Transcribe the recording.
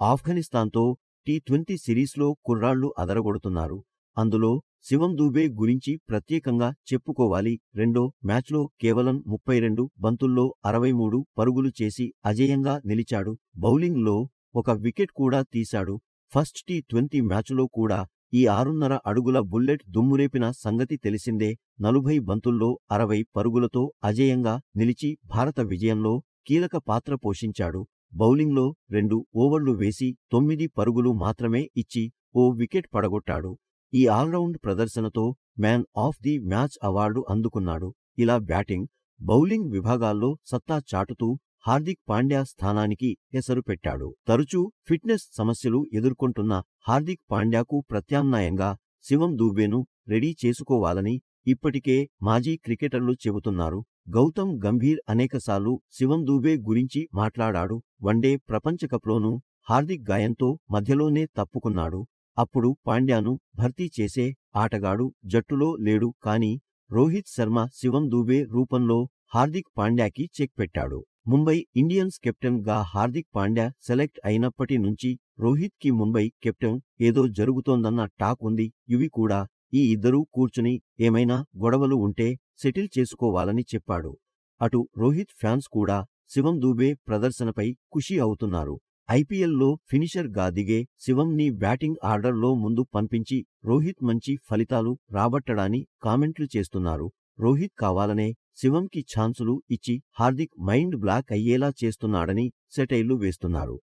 ఆఫ్ఘనిస్తాన్తో T twenty సిరీస్లో కుర్రాళ్ళు అదరగొడుతున్నారు. అందులో శివం దూబే గురించి ప్రత్యేకంగా చెప్పుకోవాలి. రెండో మ్యాచ్లో కేవలం ముప్పై రెండు బంతుల్లో అరవై మూడు పరుగులు చేసి అజేయంగా నిలిచాడు. బౌలింగ్లో ఒక వికెట్ కూడా తీశాడు. ఫస్ట్ టీ ట్వంటీ మ్యాచ్లో కూడా ఈ ఆరున్నర అడుగుల బుల్లెట్ దుమ్మురేపిన సంగతి తెలిసిందే. నలుభై బంతుల్లో అరవై పరుగులతో అజేయంగా నిలిచి భారత విజయంలో కీలక పాత్ర పోషించాడు. బౌలింగ్లో రెండు ఓవర్లు వేసి తొమ్మిది పరుగులు మాత్రమే ఇచ్చి ఓ వికెట్ పడగొట్టాడు. ఈ ఆల్రౌండ్ ప్రదర్శనతో man of the match award అందుకున్నాడు. ఇలా బ్యాటింగ్ బౌలింగ్ విభాగాల్లో సత్తా చాటుతూ హార్దిక్ పాండ్యా స్థానానికి ఎసరు పెట్టాడు. తరచూ ఫిట్నెస్ సమస్యలు ఎదుర్కొంటున్న హార్దిక్ పాండ్యాకు ప్రత్యామ్నాయంగా శివం దూబేను రెడీ చేసుకోవాలని ఇప్పటికే మాజీ క్రికెటర్లు చెబుతున్నారు. గౌతమ్ గంభీర్ అనేకసార్లు శివం దూబే గురించి మాట్లాడాడు. వన్డే ప్రపంచకప్లోనూ హార్దిక్ గాయంతో మధ్యలోనే తప్పుకున్నాడు. అప్పుడు పాండ్యాను భర్తీ చేసే ఆటగాడు జట్టులో లేడు కానీ రోహిత్ శర్మ శివం దూబే రూపంలో హార్దిక్ పాండ్యాకి చెక్ పెట్టాడు. ముంబై ఇండియన్స్ కెప్టెన్గా హార్దిక్ పాండ్యా సెలెక్ట్ అయినప్పటి నుంచి రోహిత్కి ముంబై కెప్టెన్ ఏదో జరుగుతోందన్న టాక్ ఉంది. ఇవి కూడా ఈ ఇద్దరూ కూర్చుని ఏమైనా గొడవలు ఉంటే సెటిల్ చేసుకోవాలని చెప్పాడు. అటు రోహిత్ ఫ్యాన్స్ కూడా శివం దూబే ప్రదర్శనపై ఖుషి అవుతున్నారు. ఐపీఎల్లో ఫినిషర్గా దిగే శివంని బ్యాటింగ్ ఆర్డర్లో ముందు పంపించి రోహిత్ మంచి ఫలితాలు రాబట్టడాని కామెంట్లు చేస్తున్నారు. రోహిత్ కావాలనే శివంకి ఛాన్సులు ఇచ్చి హార్దిక్ మైండ్ బ్లాక్ అయ్యేలా చేస్తున్నాడని సెటైళ్ళు వేస్తున్నారు.